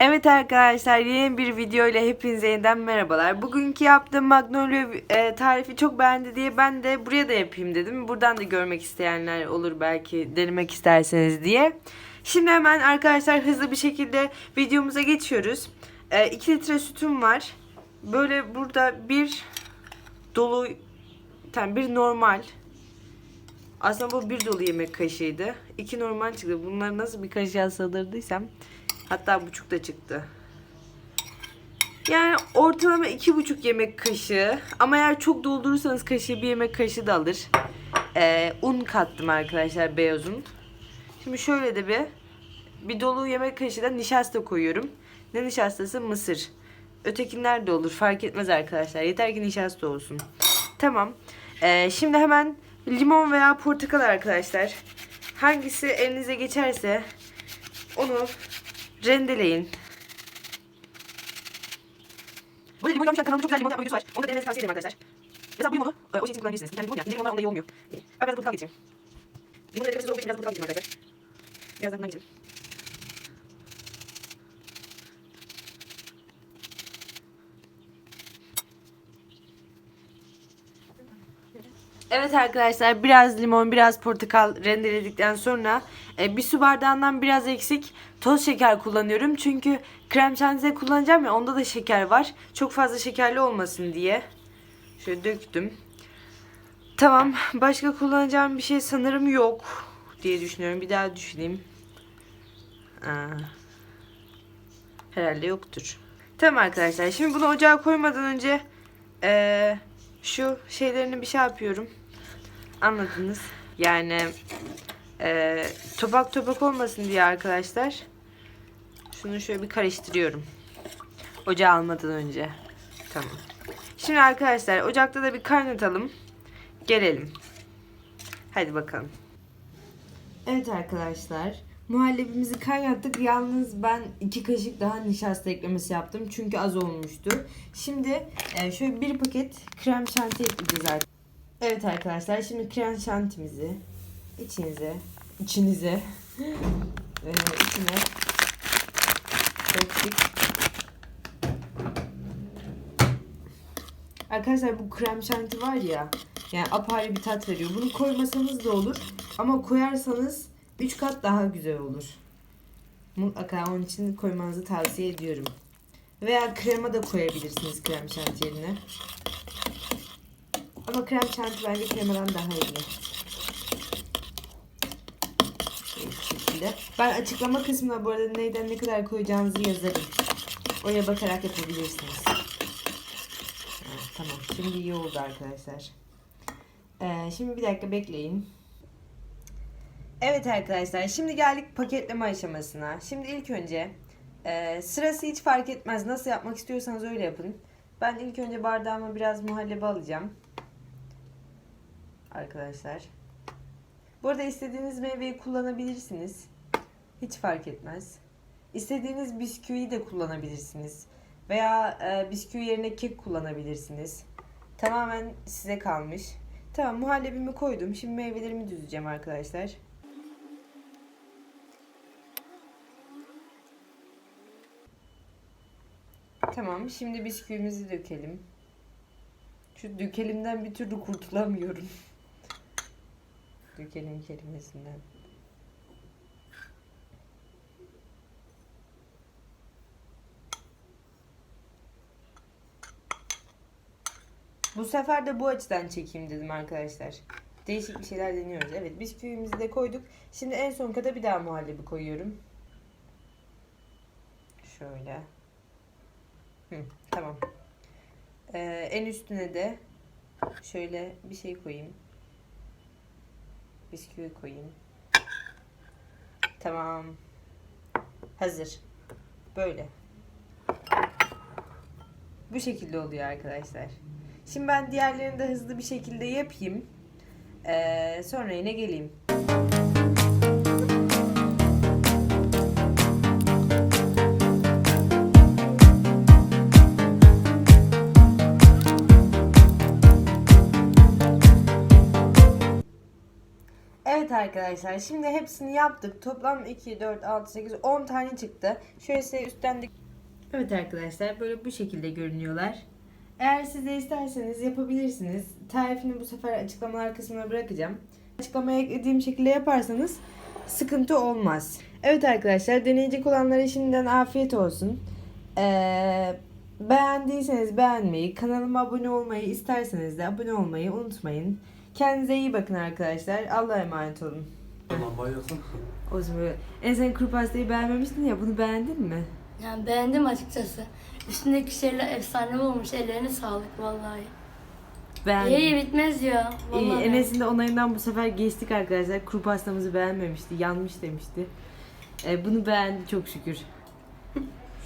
Evet arkadaşlar yeni bir video ile hepinize yeniden merhabalar. Bugünkü yaptığım magnolia e, tarifi çok beğendi diye ben de buraya da yapayım dedim. Buradan da görmek isteyenler olur belki denemek isterseniz diye. Şimdi hemen arkadaşlar hızlı bir şekilde videomuza geçiyoruz. 2 litre sütüm var. Böyle burada bir dolu yani bir normal aslında bu bir dolu yemek kaşığıydı. İki normal çıktı. Bunları nasıl bir kaşığa sığdırdıysam hatta buçuk da çıktı. Yani ortalama iki buçuk yemek kaşığı ama eğer çok doldurursanız kaşığı bir yemek kaşığı da alır. Ee, un kattım arkadaşlar beyaz un. Şimdi şöyle de bir bir dolu yemek kaşığı da nişasta koyuyorum. Ne nişastası? Mısır. Ötekiler de olur fark etmez arkadaşlar. Yeter ki nişasta olsun. Tamam. Ee, şimdi hemen limon veya portakal arkadaşlar. Hangisi elinize geçerse onu rendeleyin. Burada limon görmüşler kanalımda çok güzel limon yapma videosu var. Onu da denemenizi tavsiye ederim arkadaşlar. Mesela bu limonu e, o şey için kullanabilirsiniz. Yani limon ya. İnce limonlar onda iyi olmuyor. Ben biraz portakal getireyim. Limonu denemesi zor olduğu için biraz portakal getireyim arkadaşlar. Biraz da bundan getireyim. Evet arkadaşlar biraz limon biraz portakal rendeledikten sonra e, bir su bardağından biraz eksik toz şeker kullanıyorum. Çünkü krem şantiye kullanacağım ya onda da şeker var. Çok fazla şekerli olmasın diye. Şöyle döktüm. Tamam başka kullanacağım bir şey sanırım yok diye düşünüyorum. Bir daha düşüneyim. Aa, herhalde yoktur. Tamam arkadaşlar şimdi bunu ocağa koymadan önce eee şu şeylerini bir şey yapıyorum. Anladınız. Yani e, topak topak olmasın diye arkadaşlar. Şunu şöyle bir karıştırıyorum. Ocağa almadan önce. Tamam. Şimdi arkadaşlar ocakta da bir kaynatalım. Gelelim. Hadi bakalım. Evet arkadaşlar. Muhallebimizi kaynattık. Yalnız ben iki kaşık daha nişasta eklemesi yaptım. Çünkü az olmuştu. Şimdi e, şöyle bir paket krem şanti ekleyeceğiz artık. Evet arkadaşlar şimdi krem şantimizi içinize içinize ve içine döktük. Arkadaşlar bu krem şanti var ya yani apayrı bir tat veriyor. Bunu koymasanız da olur ama koyarsanız 3 kat daha güzel olur. Mutlaka onun için koymanızı tavsiye ediyorum. Veya krema da koyabilirsiniz krem şanti yerine. Ama krem şanti bence kremadan daha iyi. Bu şekilde. Ben açıklama kısmına bu arada neyden ne kadar koyacağınızı yazarım. Oraya bakarak yapabilirsiniz. Evet, tamam. Şimdi iyi oldu arkadaşlar. Ee, şimdi bir dakika bekleyin. Evet arkadaşlar şimdi geldik paketleme aşamasına. Şimdi ilk önce e, sırası hiç fark etmez. Nasıl yapmak istiyorsanız öyle yapın. Ben ilk önce bardağıma biraz muhallebi alacağım. Arkadaşlar. Burada istediğiniz meyveyi kullanabilirsiniz. Hiç fark etmez. İstediğiniz bisküviyi de kullanabilirsiniz. Veya e, bisküvi yerine kek kullanabilirsiniz. Tamamen size kalmış. Tamam muhallebimi koydum. Şimdi meyvelerimi düzeceğim arkadaşlar. Tamam şimdi bisküvimizi dökelim. Şu dökelimden bir türlü kurtulamıyorum. dökelim kelimesinden. Bu sefer de bu açıdan çekeyim dedim arkadaşlar. Değişik bir şeyler deniyoruz. Evet bisküvimizi de koyduk. Şimdi en son kata bir daha muhallebi koyuyorum. Şöyle. Hı, tamam. Ee, en üstüne de şöyle bir şey koyayım. Bisküvi koyayım. Tamam. Hazır. Böyle. Bu şekilde oluyor arkadaşlar. Şimdi ben diğerlerini de hızlı bir şekilde yapayım. Ee, sonra yine geleyim. Arkadaşlar şimdi hepsini yaptık. Toplam 2, 4, 6, 8, 10 tane çıktı. Şöyle size üstten. Evet arkadaşlar böyle bu şekilde görünüyorlar. Eğer siz de isterseniz yapabilirsiniz. Tarifini bu sefer açıklamalar kısmına bırakacağım. Açıklamaya eklediğim şekilde yaparsanız sıkıntı olmaz. Evet arkadaşlar deneyecek olanlara şimdiden afiyet olsun. Ee, beğendiyseniz beğenmeyi, kanalıma abone olmayı isterseniz de abone olmayı unutmayın. Kendinize iyi bakın arkadaşlar. Allah'a emanet olun. Lambayı yaksana. O zaman böyle. En sen kuru pastayı beğenmemiştin ya bunu beğendin mi? Yani beğendim açıkçası. Üstündeki şeyler efsane olmuş. Ellerine sağlık vallahi. Beğendim. İyi iyi bitmez ya. İyi, Vallahi. Enes'in de onayından bu sefer geçtik arkadaşlar. Kuru pastamızı beğenmemişti. Yanmış demişti. Ee, bunu beğendi çok şükür.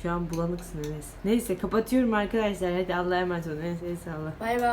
Şu an bulanıksın Enes. Neyse kapatıyorum arkadaşlar. Hadi Allah'a emanet olun. Enes el salla. Bay bay.